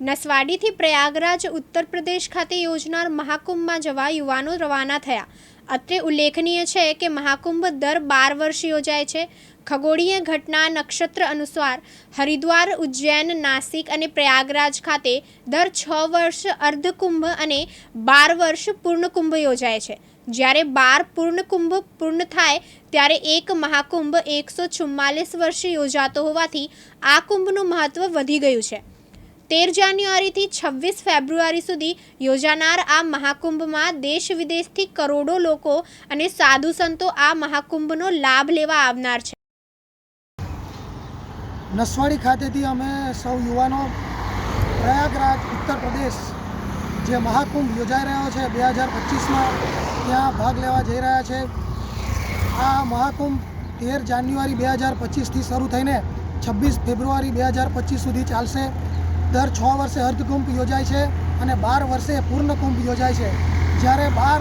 નસવાડીથી પ્રયાગરાજ ઉત્તર પ્રદેશ ખાતે યોજનાર મહાકુંભમાં જવા યુવાનો રવાના થયા. અત્રે ઉલ્લેખનીય છે કે મહાકુંભ દર બાર વર્ષ યોજાય છે. ખગોળીય ઘટના નક્ષત્ર અનુસાર હરિદ્વાર, ઉજ્જૈન, નાસિક અને પ્રયાગરાજ ખાતે દર છ વર્ષ અર્ધકુંભ અને બાર વર્ષ પૂર્ણકુંભ યોજાય છે. જ્યારે બાર પૂર્ણકુંભ પૂર્ણ થાય, ત્યારે એક મહાકુંભ એકસો ચુમ્માલીસ વર્ષ યોજાતો હોવાથી આ કુંભનું મહત્ત્વ વધી ગયું છે. તેર જાન્યુઆરીથી છવ્વીસ ફેબ્રુઆરી સુધી યોજાનાર આ મહાકુંભમાં દેશ વિદેશથી કરોડો લોકો અને સાધુ સંતો આ મહાકુંભનો લાભ લેવા આવનાર છે. નસવાડી ખાતેથી અમે સૌ યુવાનો પ્રયાગરાજ, ઉત્તર પ્રદેશ જે મહાકુંભ યોજાઈ રહ્યો છે બે હજાર પચીસમાં, ત્યાં ભાગ લેવા જઈ રહ્યા છે. આ મહાકુંભ તેર જાન્યુઆરી બે હજાર પચીસથી શરૂ થઈને છવ્વીસ ફેબ્રુઆરી બે હજાર પચીસ સુધી ચાલશે. દર છ વર્ષે અર્ધકુંભ યોજાય છે અને બાર વર્ષે પૂર્ણકુંભ યોજાય છે. જ્યારે બાર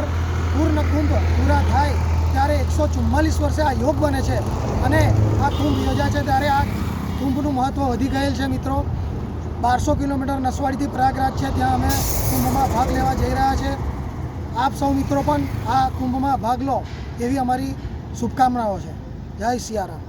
પૂર્ણકુંભ પૂરા થાય, ત્યારે એકસો ચુમ્માલીસ વર્ષે આ યોગ બને છે અને આ કુંભ યોજાય છે ત્યારે આ કુંભનું મહત્ત્વ વધી ગયેલ છે મિત્રો. બારસો કિલોમીટર નસવાડીથી પ્રયાગરાજ છે, ત્યાં અમે કુંભમાં ભાગ લેવા જઈ રહ્યા છે. આપ સૌ મિત્રો પણ આ કુંભમાં ભાગ લો એવી અમારી શુભકામનાઓ છે. જય સિયારામ.